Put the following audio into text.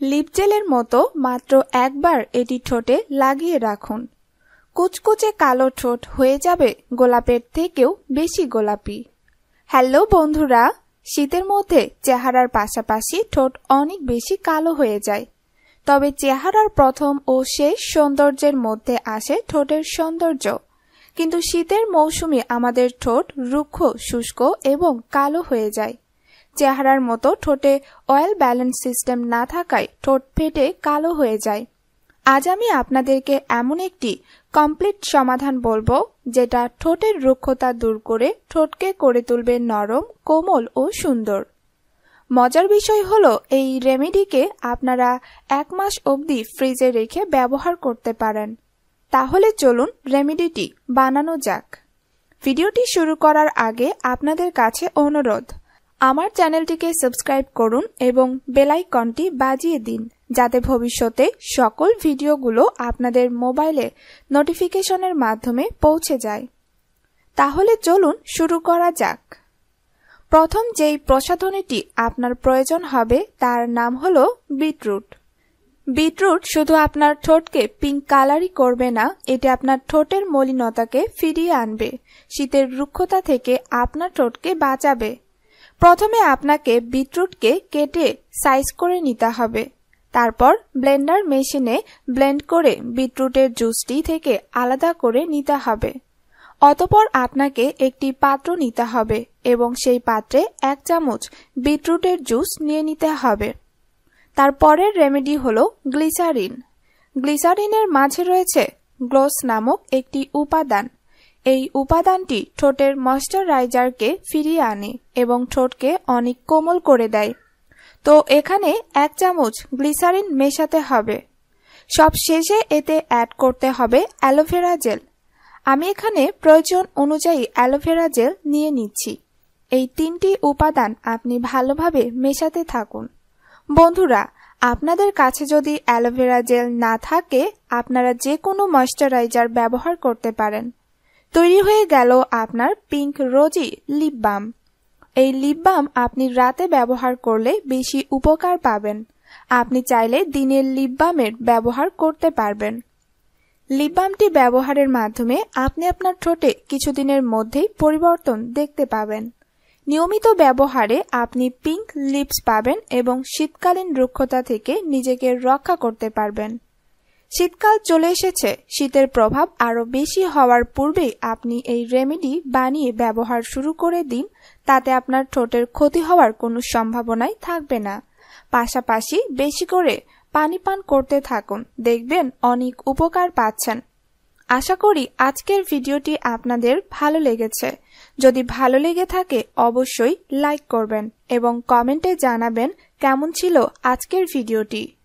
Lip জেলের মতো মাত্র একবার এটি ঠোঁটে লাগিয়ে রাখুন। কুচকুচে কালো ঠোঁট হয়ে যাবে গোলাপের থেকেও বেশি গোলাপি। হ্যালো বন্ধুরা, শীতের মধ্যে চেহারার পাশাপাশি ঠোঁট অনেক বেশি কালো হয়ে যায়। তবে চেহারার প্রথম ও শেষ সৌন্দর্যের মধ্যে আসে ঠোঁটের সৌন্দর্য। কিন্তু শীতের মৌসুমে আমাদের ঠোঁট রুক্ষ, শুষ্ক এবং কালো হয়ে যায়। চেহারার মতো ঠোঁটে অয়েল ব্যালেন্স সিস্টেম না থাকায় ঠোঁট ফেটে কালো হয়ে যায়। আজ আমি আপনাদেরকে এমন একটি কমপ্লিট সমাধান বলব, যেটা ঠোঁটের রুক্ষতা দূর করে ঠোঁটকে করে তুলবে নরম, কোমল ও সুন্দর। মজার বিষয় হলো, এই রেমেডিকে আপনারা এক মাস অবধি ফ্রিজে রেখে ব্যবহার করতে পারেন। তাহলে চলুন রেমেডিটি বানানো যাক। ভিডিওটি শুরু করার আগে আপনাদের কাছে অনুরোধ আমার চ্যানেলটিকে সাবস্ক্রাইব করুন এবং বেলাইকনটি বাজিয়ে দিন, যাতে ভবিষ্যতে সকল ভিডিওগুলো আপনাদের মোবাইলে নোটিফিকেশনের মাধ্যমে পৌঁছে যায়। তাহলে চলুন শুরু করা যাক। প্রথম যেই প্রসাধনীটি আপনার প্রয়োজন হবে, তার নাম হলো বিটরুট। বিটরুট শুধু আপনার ঠোঁটকে পিঙ্ক কালারই করবে না, এটি আপনার ঠোঁটের মলিনতাকে ফিরিয়ে আনবে। শীতের রুক্ষতা থেকে আপনার ঠোঁটকে বাঁচাবে। প্রথমে আপনাকে বিটরুটকে কেটে সাইজ করে নিতে হবে। তারপর ব্লেন্ডার মেশিনে ব্লেন্ড করে বিটরুটের জুসটি থেকে আলাদা করে নিতে হবে। অতপর আপনাকে একটি পাত্র নিতে হবে এবং সেই পাত্রে এক চামচ বিটরুটের জুস নিয়ে নিতে হবে। তারপরের রেমেডি হল গ্লিসারিন গ্লিসারিনের মাঝে রয়েছে গ্লোস নামক একটি উপাদান। এই উপাদানটি ঠোঁটের ময়শ্চারাইজারকে ফিরিয়ে আনে এবং ঠোঁটকে অনেক কোমল করে দেয়। তো এখানে এক চামচ গ্লিসারিন মেশাতে হবে। সব শেষে এতে অ্যাড করতে হবে অ্যালোভেরা জেল। আমি এখানে প্রয়োজন অনুযায়ী অ্যালোভেরা জেল নিয়ে নিচ্ছি। এই তিনটি উপাদান আপনি ভালোভাবে মেশাতে থাকুন। বন্ধুরা, আপনাদের কাছে যদি অ্যালোভেরা জেল না থাকে, আপনারা যে কোনো ময়শ্চারাইজার ব্যবহার করতে পারেন। তৈরি হয়ে গেল আপনার পিঙ্ক রোজি লিপ বাম এই লিপ বাম আপনি রাতে ব্যবহার করলে বেশি উপকার পাবেন। আপনি চাইলে দিনের লিপ বামের ব্যবহার করতে পারবেন। লিপ বামটি ব্যবহারের মাধ্যমে আপনি আপনার ঠোঁটে কিছুদিনের মধ্যেই পরিবর্তন দেখতে পাবেন। নিয়মিত ব্যবহারে আপনি পিঙ্ক লিপস পাবেন এবং শীতকালীন রুক্ষতা থেকে নিজেকে রক্ষা করতে পারবেন। শীতকাল চলে এসেছে। শীতের প্রভাব আরও বেশি হওয়ার পূর্বেই আপনি এই রেমেডি বানিয়ে ব্যবহার শুরু করে দিন, তাতে আপনার ঠোঁটের ক্ষতি হওয়ার কোনো সম্ভাবনাই থাকবে না। পাশাপাশি বেশি করে পানি পান করতে থাকুন। দেখবেন অনেক উপকার পাচ্ছেন। আশা করি আজকের ভিডিওটি আপনাদের ভালো লেগেছে। যদি ভালো লেগে থাকে, অবশ্যই লাইক করবেন এবং কমেন্টে জানাবেন কেমন ছিল আজকের ভিডিওটি।